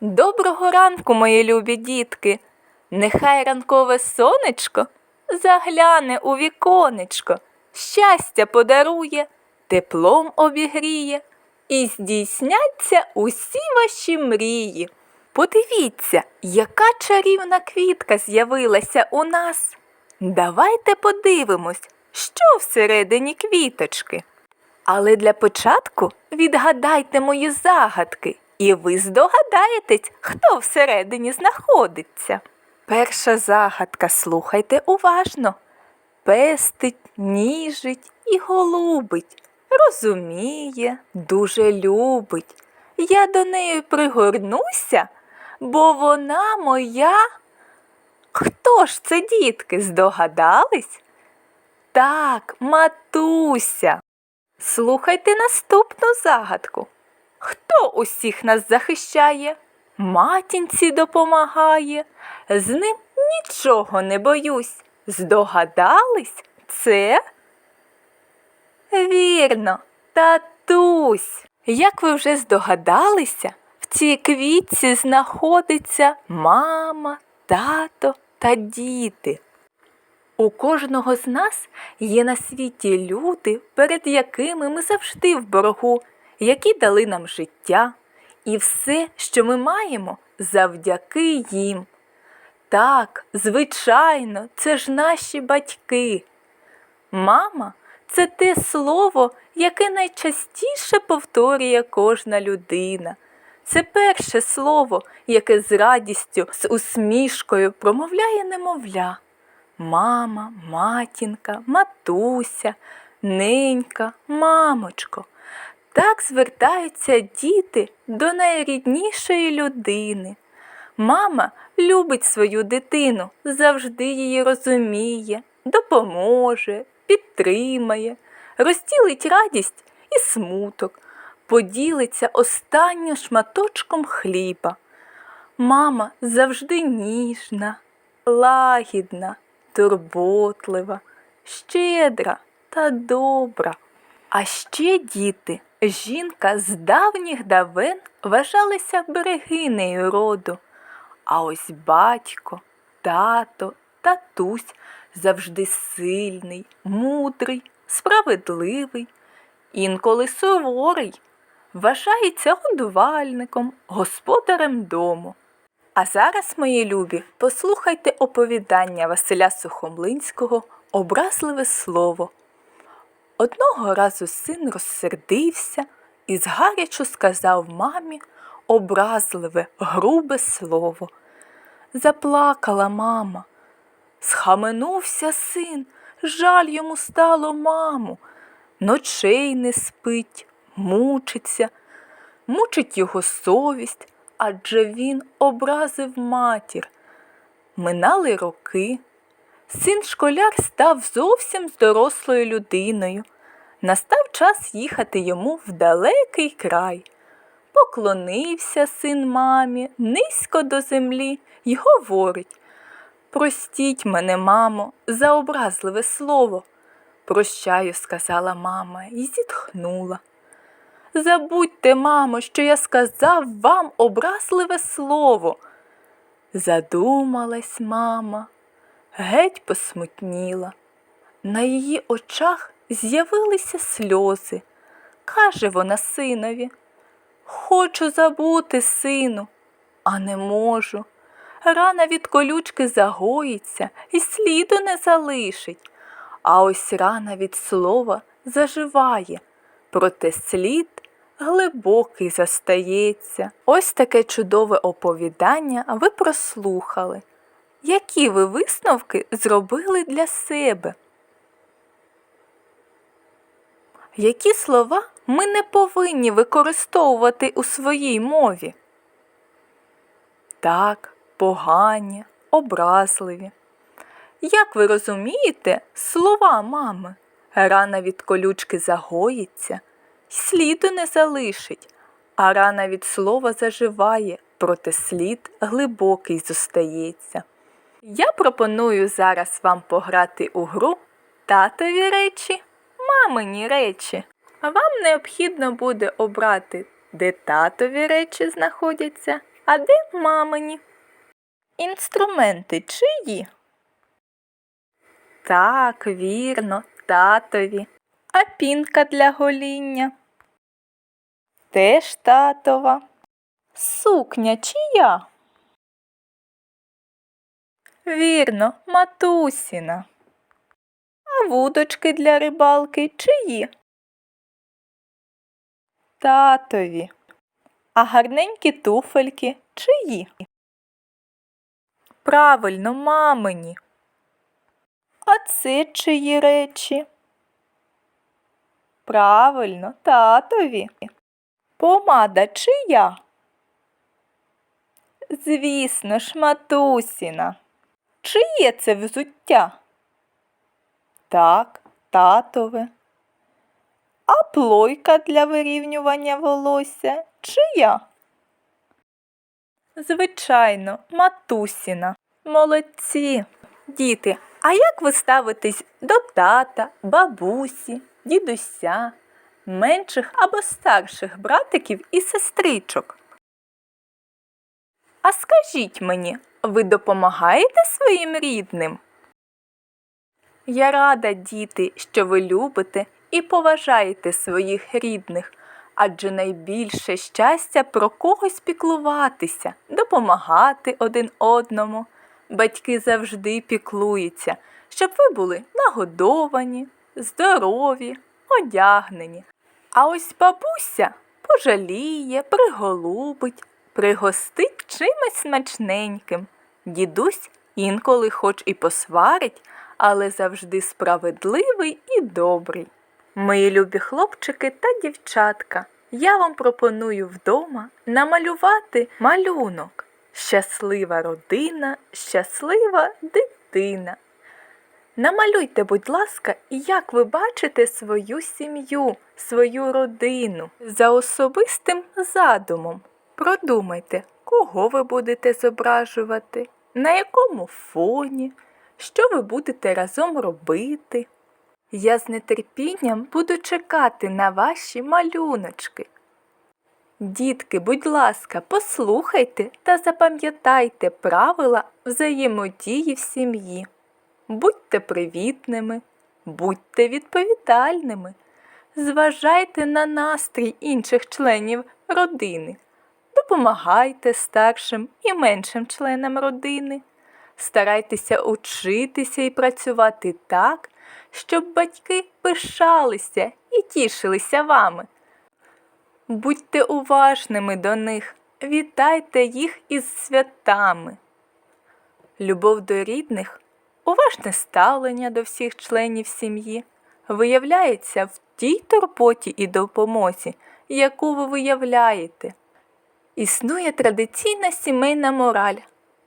Доброго ранку, мої любі дітки. Нехай ранкове сонечко загляне у віконечко, щастя подарує, теплом обігріє, і здійсняться усі ваші мрії. Подивіться, яка чарівна квітка з'явилася у нас. Давайте подивимось, що всередині квіточки. Але для початку відгадайте мої загадки, і ви здогадаєтесь, хто всередині знаходиться. Перша загадка, слухайте уважно. Пестить, ніжить і голубить, розуміє, дуже любить. Я до неї пригорнуся, бо вона моя. Хто ж це, дітки, здогадались? Так, матуся. Слухайте наступну загадку. Хто усіх нас захищає? Матінці допомагає. З ним нічого не боюсь. Здогадались? Це? Вірно, татусь. Як ви вже здогадалися, в цій квітці знаходиться мама, тато та діти. У кожного з нас є на світі люди, перед якими ми завжди в боргу, які дали нам життя, і все, що ми маємо, завдяки їм. Так, звичайно, це ж наші батьки. Мама це те слово, яке найчастіше повторює кожна людина. Це перше слово, яке з радістю, з усмішкою промовляє немовля. Мама, матінка, матуся, ненька, мамочко. Так звертаються діти до найріднішої людини. Мама любить свою дитину, завжди її розуміє, допоможе, підтримає, розділить радість і смуток, поділиться останнім шматочком хліба. Мама завжди ніжна, лагідна, турботлива, щедра та добра. А ще діти, жінка з давніх давен вважалися берегинею роду. А ось батько, тато, татусь завжди сильний, мудрий, справедливий, інколи суворий, вважається годувальником, господарем дому. А зараз, мої любі, послухайте оповідання Василя Сухомлинського Образливе слово. Одного разу син розсердився і згарячу сказав мамі образливе, грубе слово. Заплакала мама. Схаменувся син, жаль йому стало маму. Ночей не спить, мучиться, мучить його совість, адже він образив матір. Минали роки. Син школяр став зовсім дорослою людиною. Настав час їхати йому в далекий край. Поклонився син мамі низько до землі й говорить Простіть мене, мамо, за образливе слово. Прощаю, сказала мама і зітхнула. Забудьте, мамо, що я сказав вам образливе слово. Задумалась мама, геть посмутніла. На її очах з'явилися сльози. Каже вона синові, хочу забути, сину, а не можу. Рана від колючки загоїться і сліду не залишить. А ось рана від слова заживає, проте слід глибокий застається. Ось таке чудове оповідання ви прослухали. Які ви висновки зробили для себе? Які слова ми не повинні використовувати у своїй мові? Так, погані, образливі. Як ви розумієте, слова мами? Рана від колючки загоїться, сліду не залишить, а рана від слова заживає, проте слід глибокий зостається. Я пропоную зараз вам пограти у гру татові речі, мамині речі. Вам необхідно буде обрати, де татові речі знаходяться, А де мамині? Інструменти чиї? Так, вірно, татові. А пінка для гоління? Теж татова. Сукня чия? Вірно, матусіна. А вудочки для рибалки чиї? Татові. А гарненькі туфельки чиї? Правильно, мамині. А це чиї речі? Правильно, татові. Помада чия? Звісно ж, матусіна. Чиє це взуття? Так, татове. А плойка для вирівнювання волосся чия? Звичайно, матусіна. Молодці. Діти, а як ви ставитесь до тата, бабусі, дідуся, менших або старших братиків і сестричок? А скажіть мені, ви допомагаєте своїм рідним? Я рада, діти, що ви любите і поважаєте своїх рідних, адже найбільше щастя про когось піклуватися, допомагати один одному. Батьки завжди піклуються, щоб ви були нагодовані, здорові, одягнені. А ось бабуся пожаліє, приголубить, пригостить чимось смачненьким. Дідусь інколи хоч і посварить, але завжди справедливий і добрий. Мої любі хлопчики та дівчатка, я вам пропоную вдома намалювати малюнок. Щаслива родина, щаслива дитина. Намалюйте, будь ласка, як ви бачите свою сім'ю, свою родину за особистим задумом. Продумайте, кого ви будете зображувати, на якому фоні, що ви будете разом робити. Я з нетерпінням буду чекати на ваші малюночки. Дітки, будь ласка, послухайте та запам'ятайте правила взаємодії в сім'ї. Будьте привітними, будьте відповідальними, зважайте на настрій інших членів родини, допомагайте старшим і меншим членам родини, старайтеся учитися і працювати так, щоб батьки пишалися і тішилися вами. Будьте уважними до них, вітайте їх із святами. Любов до рідних, уважне ставлення до всіх членів сім'ї виявляється в тій турботі і допомозі, яку ви виявляєте. Існує традиційна сімейна мораль,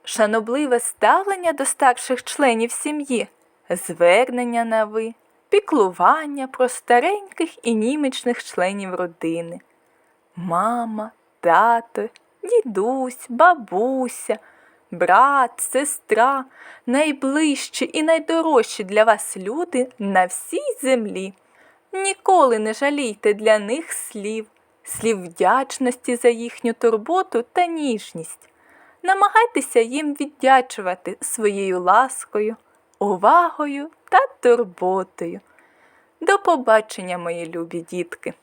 шанобливе ставлення до старших членів сім'ї, звернення на ви, піклування про стареньких і німічних членів родини мама, тато, дідусь, бабуся, брат, сестра, найближчі і найдорожчі для вас люди на всій землі. Ніколи не жалійте для них слів, слів вдячності за їхню турботу та ніжність. Намагайтеся їм віддячувати своєю ласкою, увагою та турботою. До побачення, мої любі дітки!